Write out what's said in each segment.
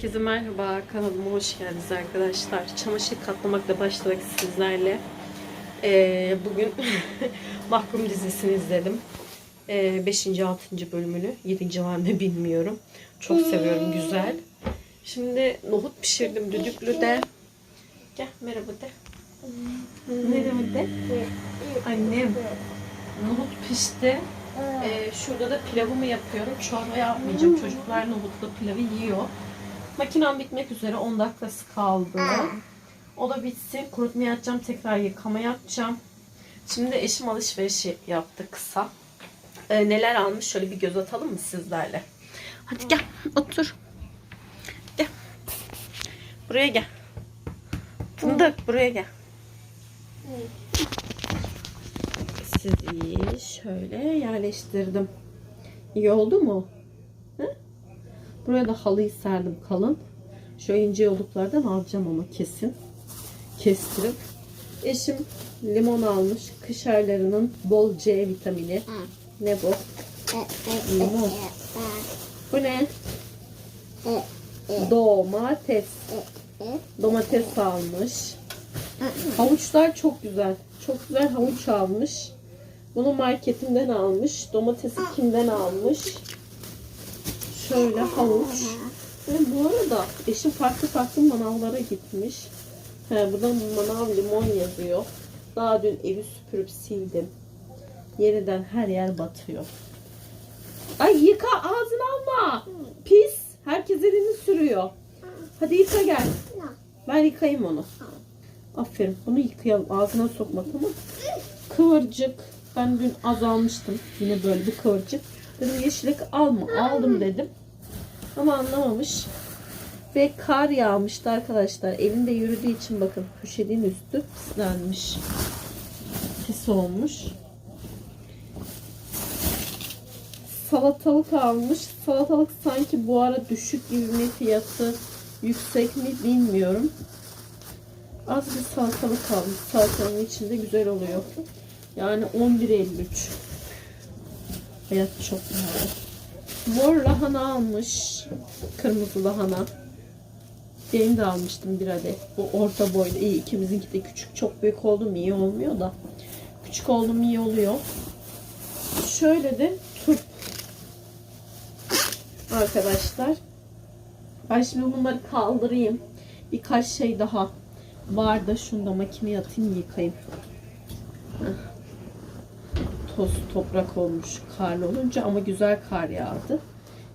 Herkese merhaba, kanalıma hoş geldiniz arkadaşlar. Çamaşır katlamakla başladık sizlerle. Ee, bugün Mahkum dizisini izledim. 5. 6. bölümünü. 7. var mı bilmiyorum. Çok seviyorum, güzel. Şimdi nohut pişirdim düdüklüde. Gel merhaba de. Merhaba de. Annem. Nohut pişti. Ee, şurada da pilavımı yapıyorum. Çorba yapmayacağım. Çocuklar nohutlu pilavı yiyor. Makinem bitmek üzere 10 dakikası kaldı. O da bitsin. Kurutmaya atacağım. Tekrar yıkama yapacağım. Şimdi eşim alışveriş yaptı kısa. Ee, neler almış şöyle bir göz atalım mı sizlerle? Hadi gel otur. Gel. Buraya gel. Fındık buraya gel. Sizi şöyle yerleştirdim. İyi oldu mu? Buraya da halıyı serdim kalın. Şu ince yoluklardan alacağım ama kesin. Kestirip. Eşim limon almış. Kış aylarının bol C vitamini. Ne bu? Limon. Bu ne? Domates. Domates almış. Havuçlar çok güzel. Çok güzel havuç almış. Bunu marketinden almış. Domatesi kimden almış? Şöyle havuç. Ve bu arada eşim farklı farklı manavlara gitmiş. He, burada manav limon yazıyor. Daha dün evi süpürüp sildim. Yeniden her yer batıyor. Ay yıka ağzını alma. Pis. Herkes elini sürüyor. Hadi yıka gel. Ben yıkayayım onu. Aferin. Bunu yıkayalım. Ağzına sokma tamam Kıvırcık. Ben dün az almıştım. Yine böyle bir kıvırcık. Dedim yeşillik alma. Aldım dedim. Ama anlamamış. Ve kar yağmıştı arkadaşlar. Evinde yürüdüğü için bakın köşedin üstü pislenmiş. Pis olmuş. Salatalık almış. Salatalık sanki bu ara düşük gibi mi fiyatı yüksek mi bilmiyorum. Az bir salatalık almış. Salatanın içinde güzel oluyor. Yani 11.53. Hayat çok pahalı. Mor lahana almış. Kırmızı lahana. Benim de almıştım bir adet. Bu orta boyda. iyi. ikimizinki de küçük. Çok büyük oldu mu iyi olmuyor da. Küçük oldu mu iyi oluyor. Şöyle de turp. Arkadaşlar. Ben şimdi bunları kaldırayım. Birkaç şey daha var da şunu da makineye atayım yıkayayım. Heh. Toz toprak olmuş karlı olunca ama güzel kar yağdı.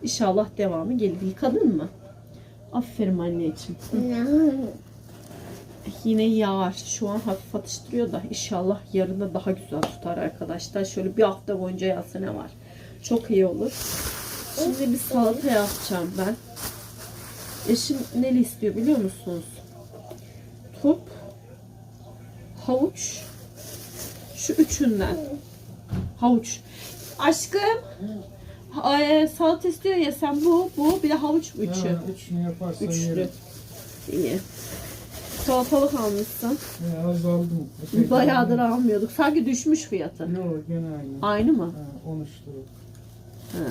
İnşallah devamı gelir. Yıkadın mı? Aferin anneciğim. Yine yağar. Şu an hafif atıştırıyor da inşallah yarın da daha güzel tutar arkadaşlar. Şöyle bir hafta boyunca yağsa ne var? Çok iyi olur. Şimdi bir salata yapacağım ben. Eşim neli istiyor biliyor musunuz? Turp, havuç, şu üçünden. Havuç. Aşkım, e, salata istiyor ya sen bu, bu bir de havuç üçü. Ha, üçünü yaparsan Üçlü. yerim. İyi. Salatalık almışsın. Ya, az aldım. Öteki Bayağıdır almıyorduk. Sanki düşmüş fiyatı. Yok gene aynı. Aynı mı? Ha, 13 lira. Ha.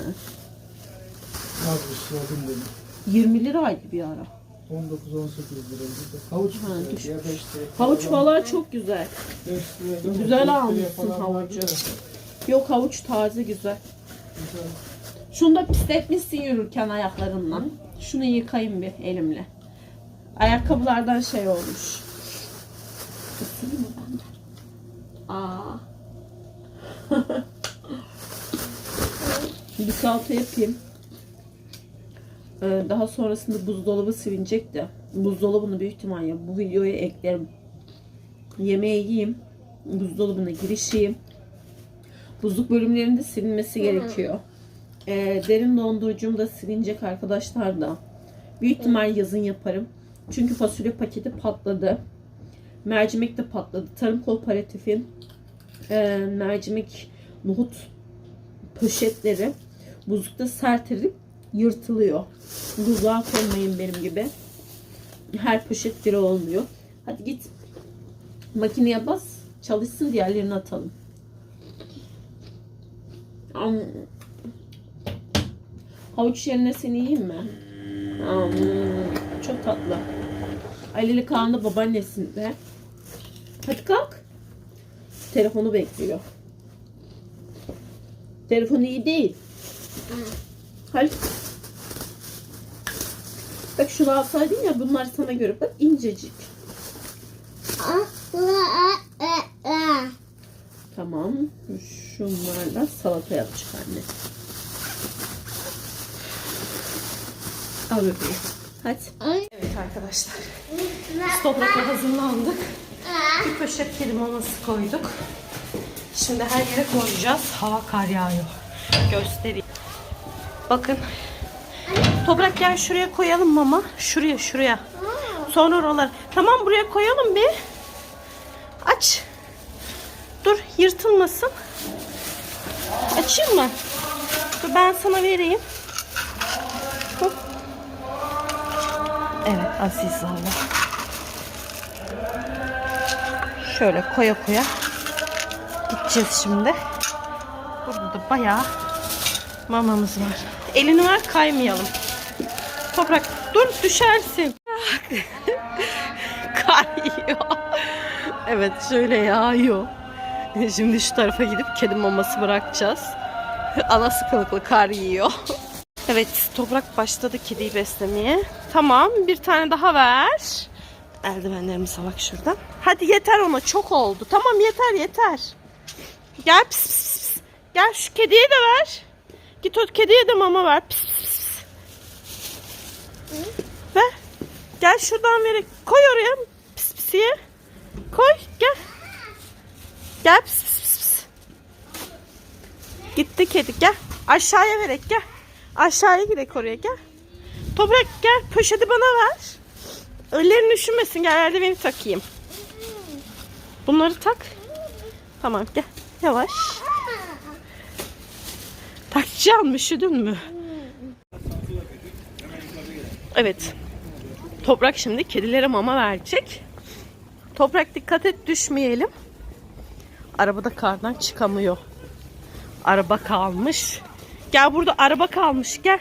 Az bir şey aldım dedim. 20 liraydı bir ara. 19-18 lira. Havuç Ha, güzel. Ya 5 lira. Havuç falan. çok güzel. 5 lira. değil mi? Güzel almışsın havucu. Yok havuç taze güzel. Güzel. Şunu da pisletmişsin yürürken ayaklarınla. Şunu yıkayayım bir elimle. Ayakkabılardan şey olmuş. Isırayım mı ben de? Aa. bir salata yapayım. Ee, daha sonrasında buzdolabı silinecek de. Buzdolabını büyük ihtimalle bu videoya eklerim. Yemeği yiyeyim. Buzdolabına girişeyim. Buzluk bölümlerinde silinmesi gerekiyor. Ee, derin dondurucum da silinecek arkadaşlar da. Büyük ihtimal yazın yaparım. Çünkü fasulye paketi patladı. Mercimek de patladı. Tarım kooperatifin e, mercimek nohut poşetleri buzlukta sertilip yırtılıyor. Buzluğa koymayın benim gibi. Her poşet biri olmuyor. Hadi git makineye bas. Çalışsın diğerlerini atalım. Am- Havuç yerine seni yiyeyim mi? Hmm, çok tatlı. Ali'li Kaan'da babaannesinde. Hadi kalk. Telefonu bekliyor. Telefon iyi değil. Hadi. Bak şunu alsaydın ya bunlar sana göre. Bak incecik. Tamam. Şunlarla salata yapacak anne. Al bebeğim. Hadi. Evet arkadaşlar. Biz toprakla hazırlandık. Bir poşet kedi maması koyduk. Şimdi her yere koyacağız. Hava kar yağıyor. Göstereyim. Bakın. Toprak gel şuraya koyalım mama. Şuraya şuraya. Sonra oralar. Tamam buraya koyalım bir. Aç. Dur yırtılmasın. Açayım mı? Dur ben sana vereyim. Hop. Evet aziz Allah. Şöyle koya koya gideceğiz şimdi. Burada da bayağı mamamız var. Elini ver kaymayalım. Toprak dur düşersin. Kar yiyor. Evet şöyle yağıyor. Şimdi şu tarafa gidip kedi maması bırakacağız. Ana sıkılıklı kar yiyor. Evet toprak başladı kediyi beslemeye. Tamam bir tane daha ver. Eldivenlerimize bak şuradan. Hadi yeter ona çok oldu. Tamam yeter yeter. Gel pis pis pis. Gel şu kediye de ver. Git o kediye de mama ver. Pis pis pis. Ver. Gel şuradan ver. Koy oraya pis pisiye. Koy gel. Gel pis pis pis pis. Gitti kedi gel. Aşağıya verek gel. Aşağıya girek oraya gel. Toprak gel poşeti bana ver. Ellerin üşümesin gel eldiveni takayım. Bunları tak. Tamam gel. Yavaş. Takacağım? Üşüdün mü? Evet. Toprak şimdi kedilere mama verecek. Toprak dikkat et düşmeyelim. Arabada kardan çıkamıyor. Araba kalmış. Gel burada araba kalmış gel.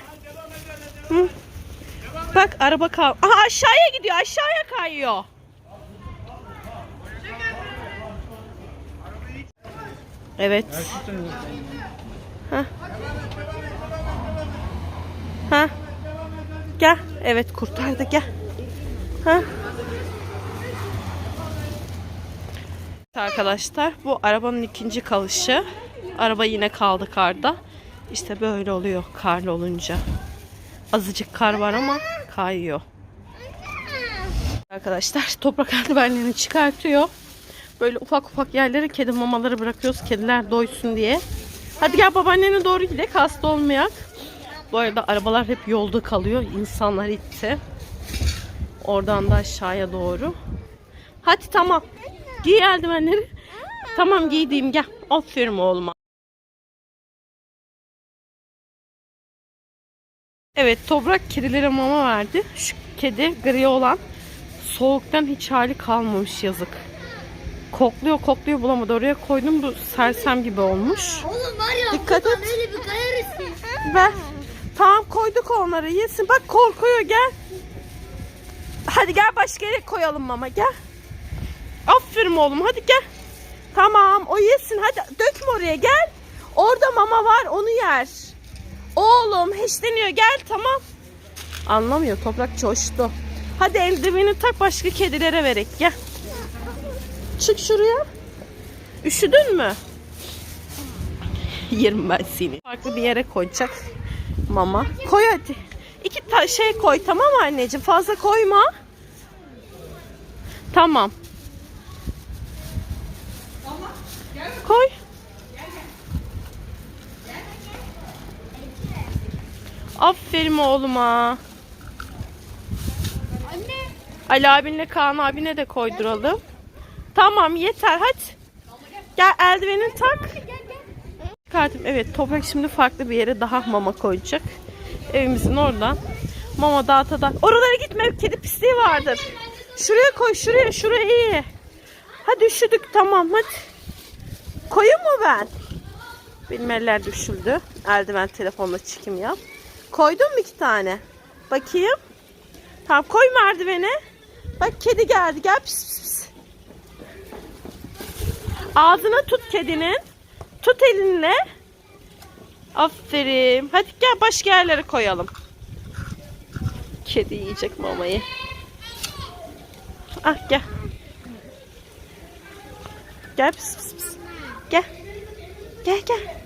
Hı? Bak araba kal. Aha aşağıya gidiyor aşağıya kayıyor. Evet. Ha. Ha. Gel. Evet kurtardı gel. Ha. Arkadaşlar bu arabanın ikinci kalışı. Araba yine kaldı karda. İşte böyle oluyor karlı olunca. Azıcık kar var ama kayıyor. Arkadaşlar toprak eldivenlerini çıkartıyor. Böyle ufak ufak yerlere kedi mamaları bırakıyoruz. Kediler doysun diye. Hadi gel babaannene doğru gidelim. Hasta olmayak. Bu arada arabalar hep yolda kalıyor. İnsanlar itti. Oradan da aşağıya doğru. Hadi tamam. Giy eldivenleri. Tamam giydiğim gel. Aferin oğluma. Evet toprak kedilere mama verdi. Şu kedi gri olan soğuktan hiç hali kalmamış yazık. Kokluyor kokluyor bulamadı. Oraya koydum bu sersem gibi olmuş. Oğlum var ya Dikkat et. öyle bir kayarız. Ver. Tamam koyduk onları yesin. Bak korkuyor gel. Hadi gel başka yere koyalım mama gel. Aferin oğlum hadi gel. Tamam o yesin hadi dökme oraya gel. Orada mama var onu yer. Oğlum heşleniyor gel tamam. Anlamıyor toprak coştu. Hadi eldiveni tak başka kedilere verek gel. Çık şuraya. Üşüdün mü? Yerim ben seni. Farklı bir yere koyacak mama. Koy hadi. İki ta şey koy tamam anneciğim? Fazla koyma. Tamam. Koy. Aferin oğluma. Anne. Ali abinle Kaan abine de koyduralım. Tamam yeter hadi. Gel eldivenini tak. Çıkartım. Evet toprak şimdi farklı bir yere daha mama koyacak. Evimizin oradan. Mama dağıta da. Oralara gitme kedi pisliği vardır. Şuraya koy şuraya şuraya iyi. Hadi üşüdük tamam hadi. Koyayım mı ben? Benim eller düşüldü. Eldiven telefonla çekim yap. Koydun mu iki tane? Bakayım. Tamam koy merdivene. Bak kedi geldi. Gel pis pis pis. Ağzına tut kedinin. Tut elinle. Aferin. Hadi gel başka yerlere koyalım. Kedi yiyecek mamayı. Ah gel. Gel pis pis pis. Gel. Gel gel.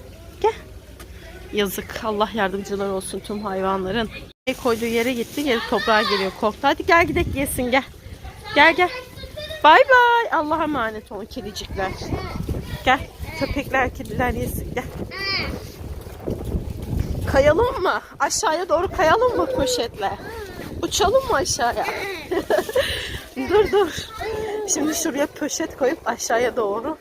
Yazık. Allah yardımcılar olsun tüm hayvanların. Ne koyduğu yere gitti. Geri toprağa geliyor. Korktu. Hadi gel gidelim yesin gel. Gel gel. Bay bay. Allah'a emanet olun kedicikler. Gel. Köpekler, kediler yesin. Gel. Kayalım mı? Aşağıya doğru kayalım mı poşetle? Uçalım mı aşağıya? dur dur. Şimdi şuraya poşet koyup aşağıya doğru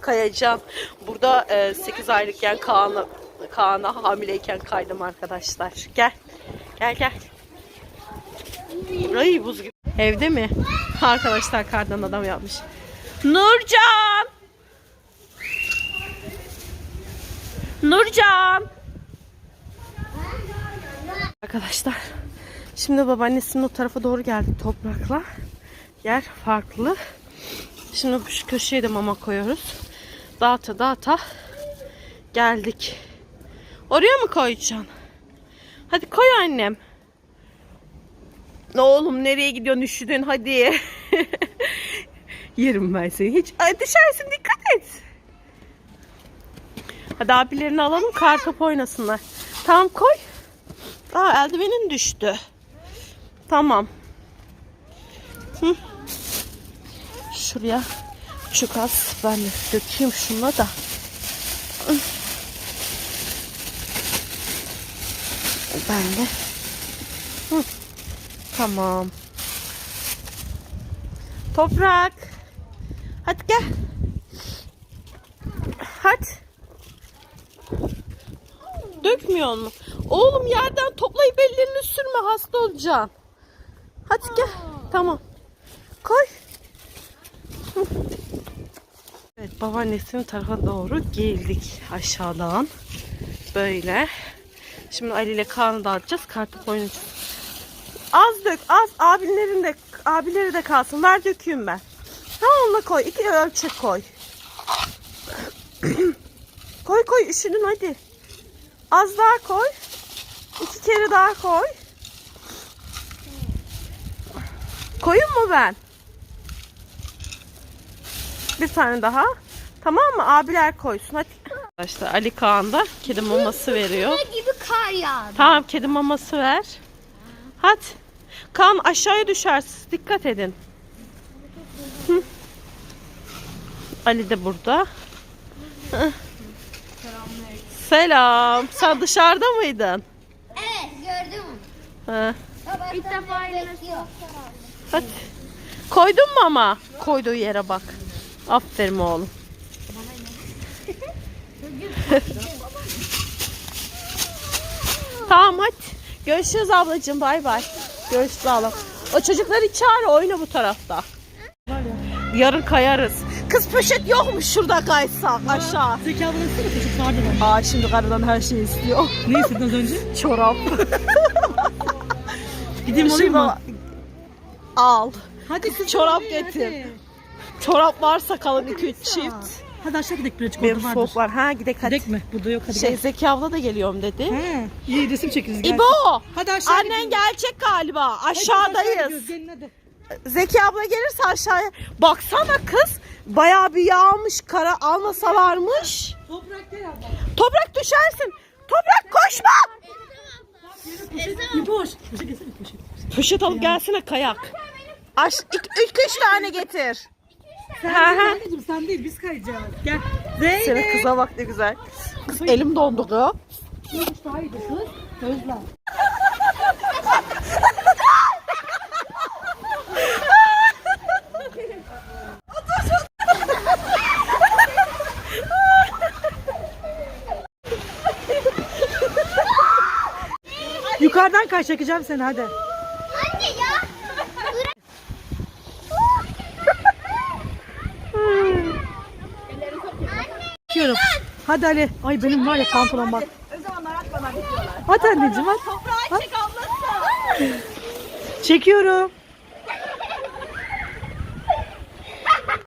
kayacağım. Burada 8 aylıkken Kaan'a Kaan'a hamileyken kaydım arkadaşlar. Gel. Gel gel. Ay buz gibi. Evde mi? Arkadaşlar kardan adam yapmış. Nurcan! Nurcan! Arkadaşlar şimdi babaannesinin o tarafa doğru geldi toprakla. Yer farklı. Şimdi şu köşeye de mama koyuyoruz. Dağıta dağıta geldik. Oraya mı koyacaksın? Hadi koy annem. Ne oğlum nereye gidiyorsun üşüdün hadi. Yerim ben seni hiç. Ay, düşersin dikkat et. Hadi abilerini alalım kar topu oynasınlar. Tamam koy. Aa eldivenin düştü. Tamam. Hı. Şuraya çok az ben de dökeyim şuna da. Hı. Ben de. Tamam. Toprak. Hadi gel. Hadi. Dökmüyor mu? Oğlum yerden toplayıp ellerini sürme hasta olacaksın. Hadi gel. Tamam. Koy. Evet babaannesinin tarafa doğru geldik aşağıdan. Böyle. Şimdi Ali ile Kaan'ı dağıtacağız. Kartopu oynayacağız. Az dök az. Abilerin de, abileri de kalsın. Ver dökeyim ben. Ha onunla koy. İki ölçek koy. koy koy üşüdün hadi. Az daha koy. İki kere daha koy. Koyun mu ben? Bir tane daha. Tamam mı? Abiler koysun. Hadi. Arkadaşlar Ali Kaan da kedi maması veriyor. Gibi kar yağdı. Tamam kedi maması ver. Hadi. Kaan aşağıya düşersiz. Dikkat edin. Hı. Ali de burada. Hı. Selam. Sen dışarıda mıydın? Evet gördüm. Ha. İlk defa bekliyor. Hadi. Koydun mu ama? Koyduğu yere bak. Aferin oğlum. Tamam hadi. Görüşürüz ablacığım. Bay bay. Görüşürüz ablam. O çocukları çağır oyna bu tarafta. Yarın kayarız. Kız poşet yok mu şurada kaysak aşağı? Zeki abla nasıl çocuk vardı mı? Aa şimdi karıdan her şeyi istiyor. Ne istedin az önce? Çorap. Gideyim alayım mı? Al. Hadi kızım. Çorap getir. Çorap varsa kalın 2-3 çift. Hadi aşağı gidelim birazcık Benim orada soğuk vardır. var. Ha gidek hadi. Gidek mi? Burada yok hadi Şey gel. Zeki abla da geliyorum dedi. He. İyi resim çekeriz gel. İbo! Hadi aşağı Annen gelecek galiba. Hadi aşağı Aşağıdayız. Gelin hadi. Zeki abla gelirse aşağıya. Baksana kız. Bayağı bir yağmış. Kara almasalarmış. Toprak gel abla. Toprak düşersin. Toprak koşma. İyi boş. Poşet gelsene poşet. Alıp gelsene kayak. Aş, iki, iki, üç tane getir. Sen değil anneciğim sen değil biz kayacağız. Gel. Senin Zeynep. kıza bak ne güzel. Kız elim dondu kız. Kız daha iyiydi kız. Özlem. Yukarıdan kay çekeceğim seni hadi. Anne ya. Çekiyorum. Hadi Ali. Ay benim var ya pantolon bak. Hadi anneciğim hadi. Toprağı çek ablası. Çekiyorum.